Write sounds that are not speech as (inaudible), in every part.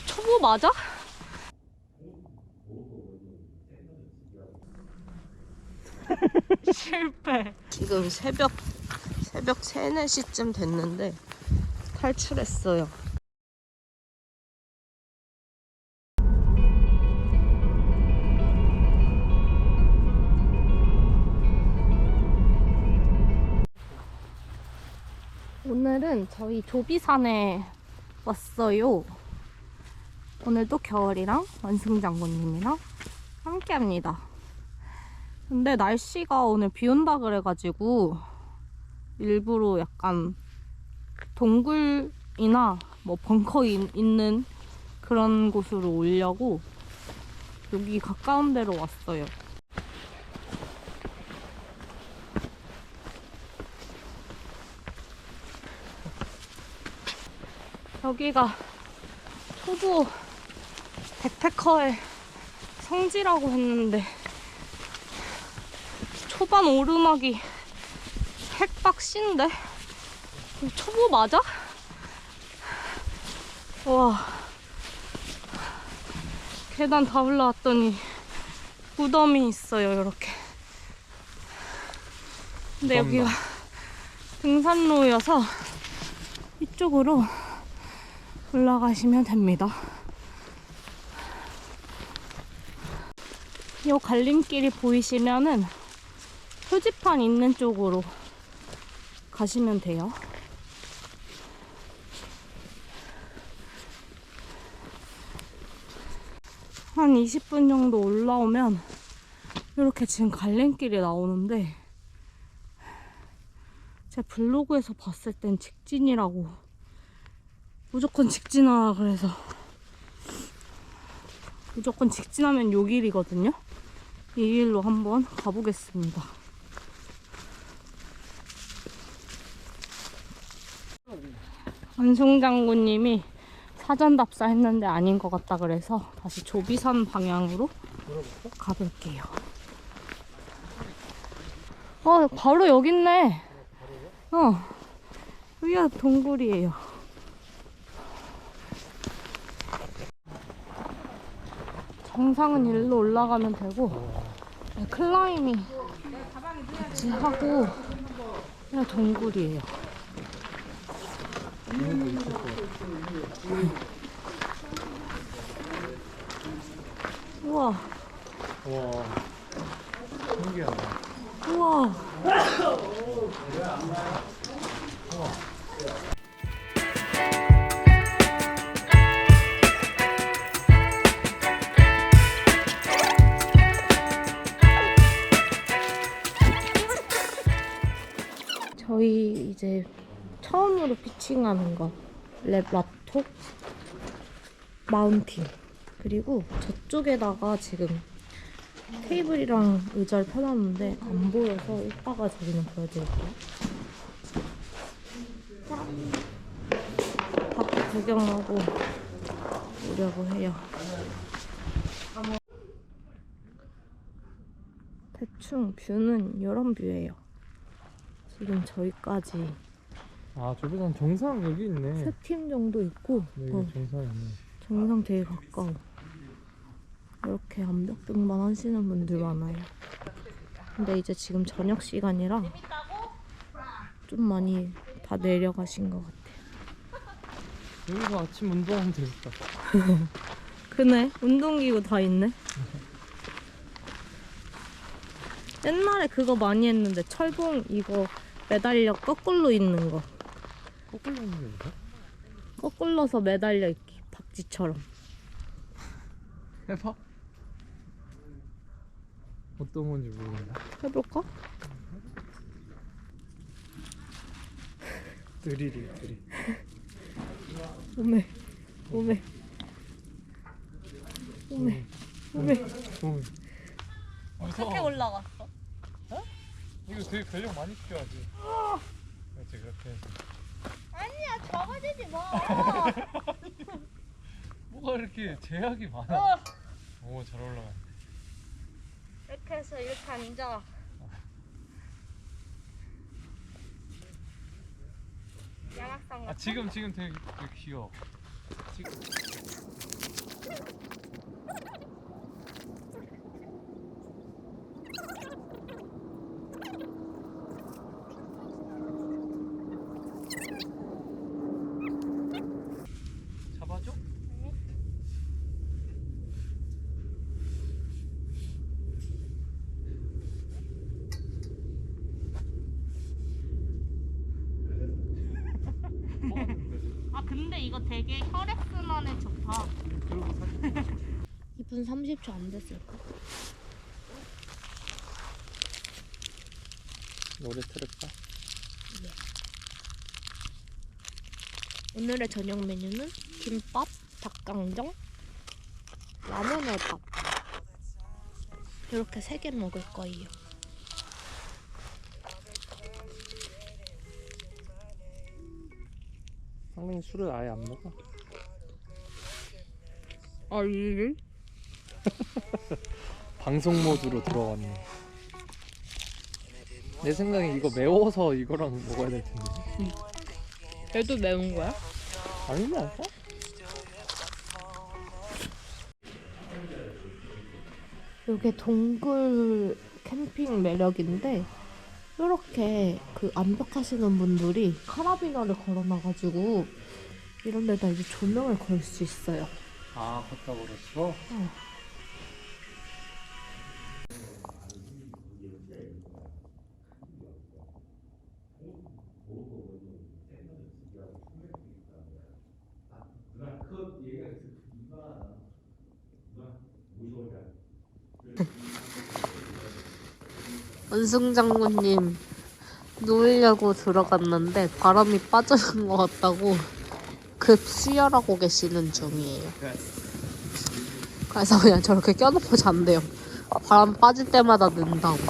초보 맞아? (laughs) 실패. 지금 새벽 새벽 3, 4시쯤 됐는데 탈출했어요. 오늘은 저희 조비산에 왔어요. 오늘도 겨울이랑 원승 장군님이랑 함께 합니다. 근데 날씨가 오늘 비 온다 그래가지고 일부러 약간 동굴이나 뭐 벙커 인- 있는 그런 곳으로 오려고 여기 가까운 데로 왔어요. 여기가 초보 백패커의 성지라고 했는데 초반 오르막이 핵박신데 초보 맞아? 와 계단 다 올라왔더니 무덤이 있어요 이렇게 근데 여기가 등산로여서 이쪽으로 올라가시면 됩니다. 이 갈림길이 보이시면은 표지판 있는 쪽으로 가시면 돼요. 한 20분 정도 올라오면 이렇게 지금 갈림길이 나오는데 제 블로그에서 봤을 땐 직진이라고 무조건 직진하라 그래서 무조건 직진하면 요 길이거든요. 이 길로 한번 가보겠습니다. 안승 장군님이 사전 답사했는데 아닌 것 같다 그래서 다시 조비산 방향으로 가볼게요. 어, 바로 여기 있네. 어, 여기가 동굴이에요. 정상은 일로 올라가면 되고 네, 클라이밍 같이 하고 그냥 동굴이에요. 우와, 와 처음으로 피칭하는 거. 랩라토? 마운틴. 그리고 저쪽에다가 지금 테이블이랑 의자를 펴놨는데 안 보여서 이따가 저기는 보여드릴게요. 짠! 밖에 구경하고 오려고 해요. 대충 뷰는 이런 뷰예요. 지금 저희까지 아 저보단 정상 여기 있네 세 팀 정도 있고 여기 어, 정상 있네 정상 되게 가까워. 이렇게 암벽 등반 하시는 분들 많아요. 근데 이제 지금 저녁 시간이라 좀 많이 다 내려가신 것 같아요. 여기서 아침 운동하면 되겠다 (laughs) 그네 운동기구 다 있네. 옛날에 그거 많이 했는데 철봉 이거 매달려 거꾸로 있는 거. 거꾸로 있는 게 뭐야? 거꾸로서 매달려 있기 박쥐처럼. 해봐 어떤 건지 모르겠네 해볼까? 드릴이 드릴 오메 오메 오메 오메. 어. 어떻게 올라갔어? 이거 되게 근력 많이 필요하지 그렇지 그렇게 해서 아니야 적어지지 마. (laughs) 뭐가 이렇게 제약이 어. 많아 오 잘 올라가 이렇게 해서 이렇게 앉아. 양악상 아 같아? 지금 지금 되게, 되게 귀여워 지금 아 근데 이거 되게 혈액순환에 좋다. 그러고 사진 2분 30초 안 됐을까? 노래 틀을까? 오늘의 저녁 메뉴는 김밥, 닭강정, 라면에 밥. 이렇게 세 개 먹을 거예요. 상민이 술을 아예 안 먹어? 아, 일? (laughs) 방송 모드로 들어갔네. 내 생각에 이거 매워서 이거랑 먹어야 될 텐데. 얘도 매운 거야? 아니지 않을까? 이게 동굴 캠핑 매력인데 이렇게 그 암벽하시는 분들이 카라비너를 걸어놔가지고 이런 데다 이제 조명을 걸 수 있어요. 아, 걷다 걸었어? 원승 장군님 누우려고 들어갔는데 바람이 빠져는 것 같다고 급 수혈하고 계시는 중이에요. 그래서 그냥 저렇게 껴놓고 잔대요. 바람 빠질 때마다 는다고. (laughs)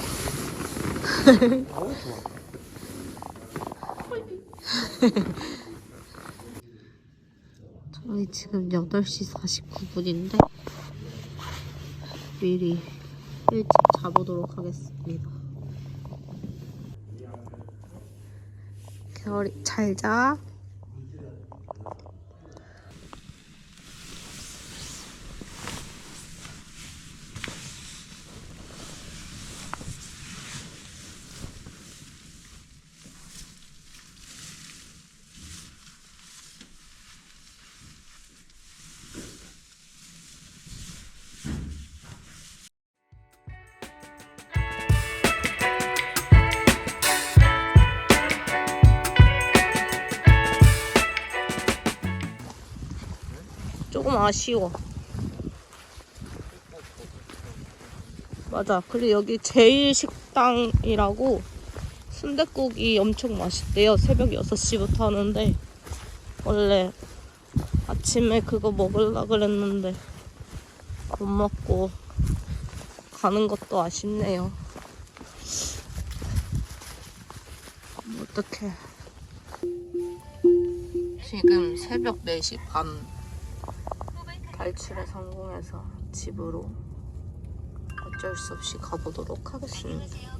저희 지금 8시 49분인데 미리 일찍 자보도록 하겠습니다. 겨울이 잘 자. 아쉬워. 맞아. 그리고 여기 제일 식당이라고 순댓국이 엄청 맛있대요. 새벽 6시부터 하는데 원래 아침에 그거 먹으려 그랬는데 못 먹고 가는 것도 아쉽네요. 어떡해. 지금 새벽 4시 반 탈출에 성공해서 집으로 어쩔 수 없이 가보도록 하겠습니다.